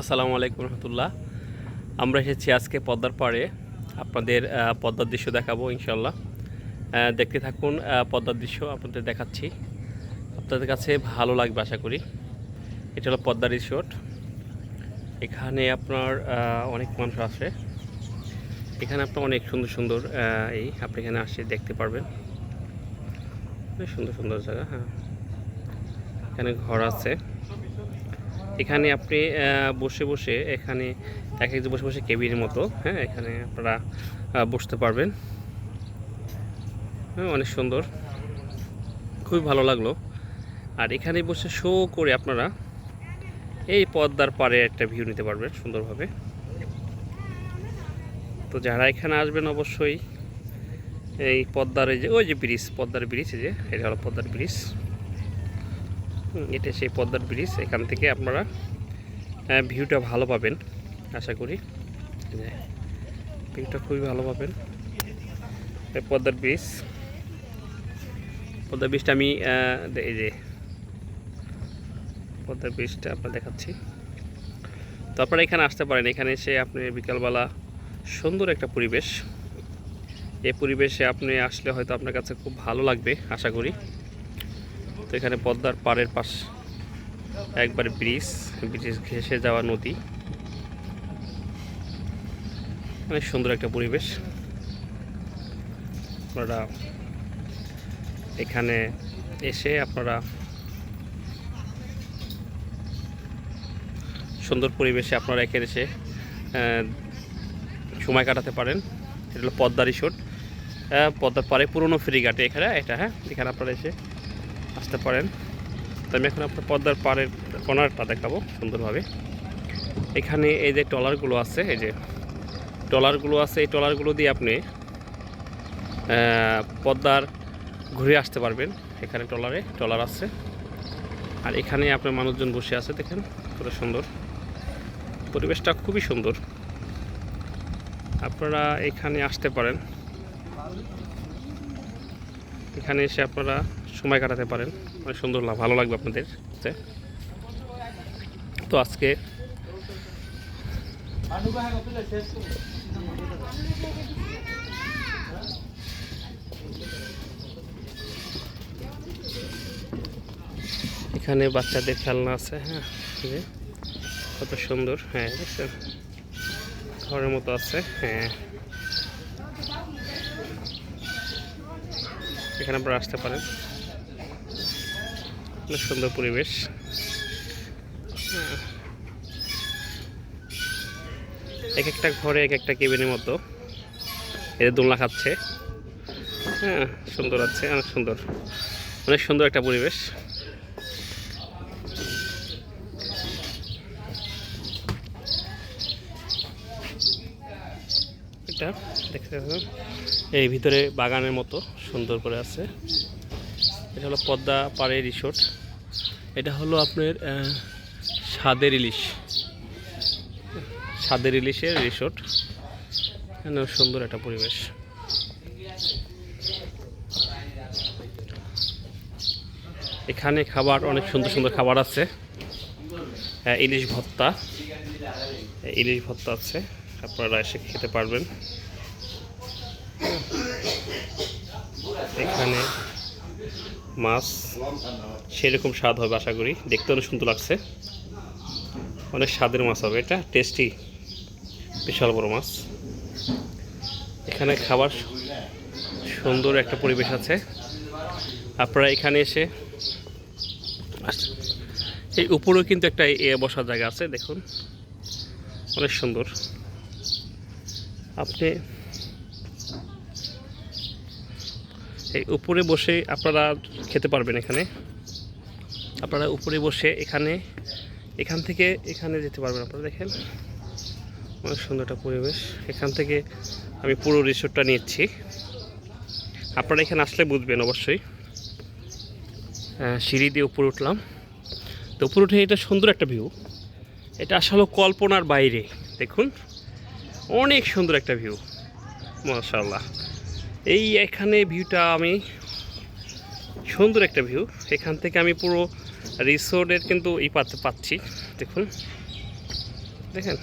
আসসালামু আলাইকুম রহমতুল্লাহ। আমরা এসেছি আজকে পদ্মার পাড়ে। আপনাদের পদ্মার দৃশ্য দেখাবো ইনশাল্লাহ দেখতে থাকুন পদ্মার দৃশ্য আপনাদের দেখাচ্ছি। আপনাদের কাছে ভালো লাগবে আশা করি। এটা হলো পদ্মা রিসোর্ট। এখানে আপনার অনেক মানুষ আসে। এখানে আপনার অনেক সুন্দর সুন্দর এই আপনি এখানে আসে, দেখতে পারবেন। সুন্দর সুন্দর জায়গা হ্যাঁ। এখানে ঘর আছে। এখানে আপনি বসে বসে এখানে, এক একজন বসে বসে কেবিনের মতো হ্যাঁ এখানে আপনারা বসতে পারবেন। হ্যাঁ অনেক সুন্দর। খুবই ভালো লাগল। আর এখানে বসে শো করে আপনারা এই পদ্মার পাড়ে একটা ভিউ নিতে পারবেন সুন্দরভাবে। তো যারা এখানে আসবেন অবশ্যই, এই পদ্মার এই যে, ওই যে ব্রিজ, পদ্মার ব্রিজ যে, এটা হলো পদ্মার ব্রিজ। এটা সেই পদ্মার ব্রিজ, এখান থেকে আপনারা ভিউটা ভালো পাবেন, আশা করি। ভিউটা খুবই ভালো পাবেন। পদ্মার ব্রিজ, পদ্মার ব্রিজটা আমি এই যে, পদ্মার ব্রিজটা আপনার দেখাচ্ছি। তো আপনারা এখানে আসতে পারেন, এখানে এসে আপনি বিকালবেলা সুন্দর একটা পরিবেশ। এই পরিবেশে আপনি আসলে হয়তো আপনার কাছে খুব ভালো লাগবে, আশা করি। তো এখানে পদ্মার পাড়ের পাশ, একবার ব্রিজ ব্রিজ ঘেসে যাওয়া নদী। অনেক সুন্দর একটা পরিবেশ। আপনারা এখানে এসে আপনারা সুন্দর পরিবেশে আপনারা এখানে এসে সময় কাটাতে পারেন। এটা হলো পদ্মা রিসোর্ট। পদ্মার পাড়ে পুরনো ফেরিঘাটে এখানে, এটা হ্যাঁ? এখানে আপনারা এসে আসতে পারেন। তো আমি এখন আপনার পদ্মার পাড়ের কর্নারটা দেখাবো সুন্দরভাবে। এখানে এই যে ট্রলারগুলো আছে, এই যে ট্রলারগুলো আছে, এই ট্রলারগুলো দিয়ে আপনি পদ্মার ঘুরে আসতে পারবেন। এখানে ট্রলারে ট্রলার আছে। আর এখানে আপনার মানুষজন বসে আছে, দেখেন কত সুন্দর। পরিবেশটা খুবই সুন্দর। আপনারা এখানে আসতে পারেন। এখানে এসে আপনারা সময় কাটাতে পারেন। অনেক সুন্দর ভালো লাগবে আপনাদের তে। আজকে এখানে বাচ্চাদের খেলনা আছে হ্যাঁ কত সুন্দর হ্যাঁ দেখছেন? ঘরের মতো আছে হ্যাঁ। এখানে আপনারা আসতে পারেন। অনেক সুন্দর পরিবেশ। এক একটা ঘরে এক একটা কেবিনের মতো। এদের দোলনা খাচ্ছে। হ্যাঁ সুন্দর আছে, অনেক সুন্দর। অনেক সুন্দর একটা পরিবেশ। এটা দেখতে এই ভিতরে বাগানের মতো সুন্দর করে আছে। এটা হলো পদ্মা পাড়ে রিসোর্ট। এটা হলো আপনার আহ, স্বাদের ইলিশ। স্বাদের ইলিশের রিসোর্ট। এখানে সুন্দর একটা পরিবেশ। এখানে খাবার অনেক সুন্দর সুন্দর খাবার আছে। আহ, ইলিশ ভর্তা। ইলিশ ভর্তা আছে। আপনারা এসে খেতে পারবেন। এখানে মাছ, সেরকম স্বাদ হবে আশা করি। দেখতে অনেক সুন্দর লাগছে। অনেক স্বাদের মাছ হবে। এটা টেস্টি বিশাল বড় মাছ। এখানে খাবার সুন্দর একটা পরিবেশ আছে। আপনারা এখানে এসে এই উপরেও কিন্তু একটা এ বসার জায়গা আছে, দেখুন। অনেক সুন্দর। আপনি এই উপরে বসে আপনারা খেতে পারবেন এখানে। আপনারা উপরে বসে এখানে এখান থেকে এখানে যেতে পারবেন আপনারা দেখেন। অনেক সুন্দর একটা পরিবেশ। এখান থেকে আমি পুরো রিসোর্টটা নিচ্ছি। আপনারা এখানে আসলে বুঝবেন অবশ্যই। আহ, সিঁড়ি দিয়ে উপরে উঠলাম। তো উপরে উঠে এটা সুন্দর একটা ভিউ এটা আসলে কল্পনার বাইরে দেখুন। অনেক সুন্দর একটা ভিউ মাশাল্লাহ এই এখানে ভিউটা আমি সুন্দর একটা ভিউ এখান থেকে আমি পুরো রিসোর্টের কিন্তু এই পাচ্ছি। দেখুন। দেখেন?